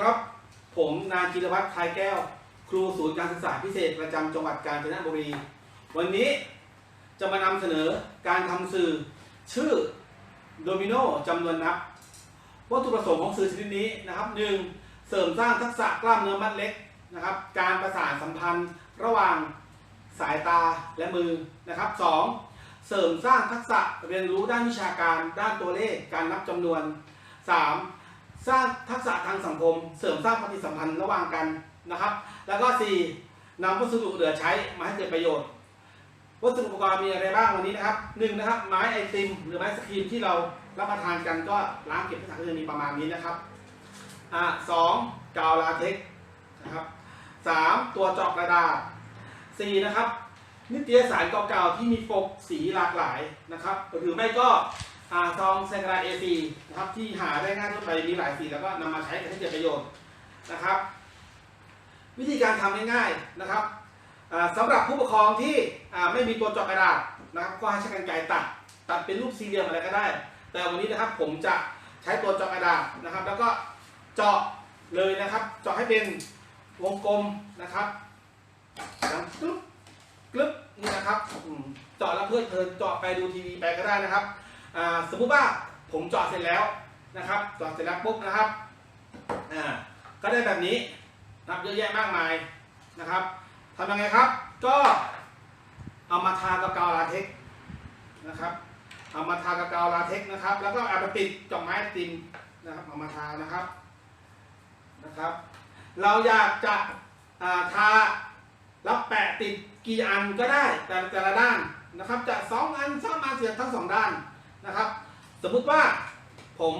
ครับ ผมนายจิรวัตรคลายแก้ว ครูศูนย์การศึกษาพิเศษประจำจังหวัดกาญจนบุรี วันนี้จะมานำเสนอการทำสื่อชื่อโดมิโนจำนวนนับ วัตถุประสงค์ของสื่อชนิดนี้นะครับหนึ่งเสริมสร้างทักษะกล้ามเนื้อมัดเล็กนะครับ การประสานสัมพันธ์ระหว่างสายตาและมือนะครับสองเสริมสร้างทักษะเรียนรู้ด้านวิชาการ ด้านตัวเลข การนับจำนวนสาม สร้างทักษะทางสังคม เสริมสร้างปฏิสัมพันธ์ระหว่างกันนะครับ แล้วก็สี่นำวัสดุเหลือใช้มาให้เกิดประโยชน์ วัสดุอุปกรณ์มีอะไรบ้างวันนี้นะครับหนึ่งนะครับไม้ไอติม หรือไม้สครีมที่เรารับประทานกันก็ล้างเก็บที่ถังก็จะมีประมาณนี้นะครับอ่าสองกาวลาเท็กนะครับสามตัวเจอกกระดาษสี่นะครับนิตยสารเก่าๆที่มีปกสีหลากหลายนะครับหรือไม่ก็ ซองแซกระดา A4 นะครับที่หาได้ง่ายทั่วไปมีหลายสีแล้วก็นำมาใช้กันให้เกิดประโยชน์นะครับ วิธีการทำง่ายๆนะครับอ่าสำหรับผู้ปกครองที่อ่าไม่มีตัวเจาะกระดาษนะครับก็ให้ใช้กรรไกรตัดตัดเป็นรูปสี่เหลี่ยมอะไรก็ได้ แต่วันนี้นะครับผมจะใช้ตัวเจาะกระดาษนะครับ แล้วก็เจาะเลยนะครับ เจาะให้เป็นวงกลมนะครับดังกรึ๊บกรึ๊บนี่นะครับเจาะแล้วเพลิดเพลินเจาะไปดูทีวีไปก็ได้นะครับ สมมุติว่าผมเจาะเสร็จแล้วนะครับเจาะเสร็จแล้วปุ๊บนะครับก็ได้แบบนี้นับเยอะแยะมากมายนะครับทำยังไงครับ ก็เอามาทากับกาวลาเท็กนะครับเอามาทากับกาวลาเท็กนะครับ แล้วก็เอาไปติดกับไม้ติมนะครับเอามาทานะครับนะครับ เราอยากจะาทาแล้วแปะติดกี่อันก็ได้แต่แต่ละด้านนะครับจะสองอันสามอันเสียทั้งสองด้าน นะครับ สมมุติว่าผม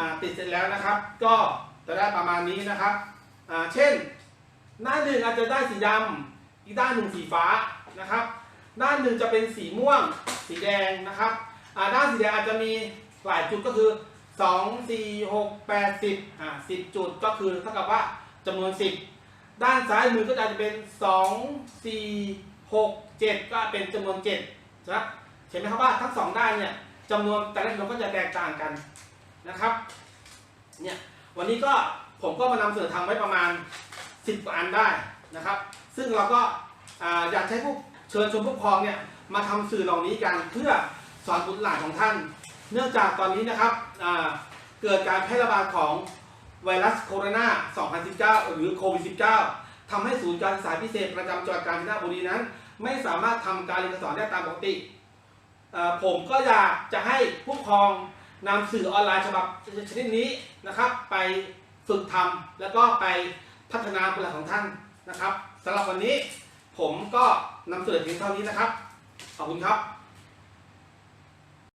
าติดเสร็จแล้วนะครับ ก็จะได้ประมาณนี้นะครับ เช่นด้านหนึ่งอาจจะได้สีดำอีกด้านหนึ่งสีฟ้านะครับ ด้านหนึ่งจะเป็นสีม่วง สีแดงนะครับด้านสีแดงอาจจะมีหลายจุดก็คือ 2 4 6 8 10อ่า10 จุดก็คือเท่ากับว่าจำนวน 10 ด้านซ้ายมือก็อาจจะเป็น 2 4 6 7 ก็เป็นจำนวน7นะครับ ห็นไหมครับว่าทั้งสองด้านเนี่ยจำนวนแต่ละจำนวนก็จะแตกต่างกันนะครับเนี่ยวันนี้ก็ผมก็มานำเสนอทำไว้ประมาณสิบกว่าอันได้นะครับ ซึ่งเราก็อาอยากให้ผู้เชิญชวนผู้ปกครองเนี่ยมาทำสื่อเหล่านี้กันเพื่อสอนบุตรหลานของท่าน เนื่องจากตอนนี้นะครับเกิดการแพร่ระบาดของไวรัสโคโรนา 2019 หรือโควิด -19 ทำให้ศูนย์การศึกษาพิเศษประจำจังหวัดกาญจนบุรีนั้น ไม่สามารถทำการเรียนการสอนได้ตามปกติ ผมก็อยากจะให้ผู้ปกครองนำสื่อออนไลน์ฉบับชนิดนี้นะครับ ไปฝึกทำแล้วก็ไปพัฒนาบุคลากรของท่านนะครับสำหรับวันนี้ผมก็นำเสนอเพียงเท่านี้นะครับ ขอบคุณครับ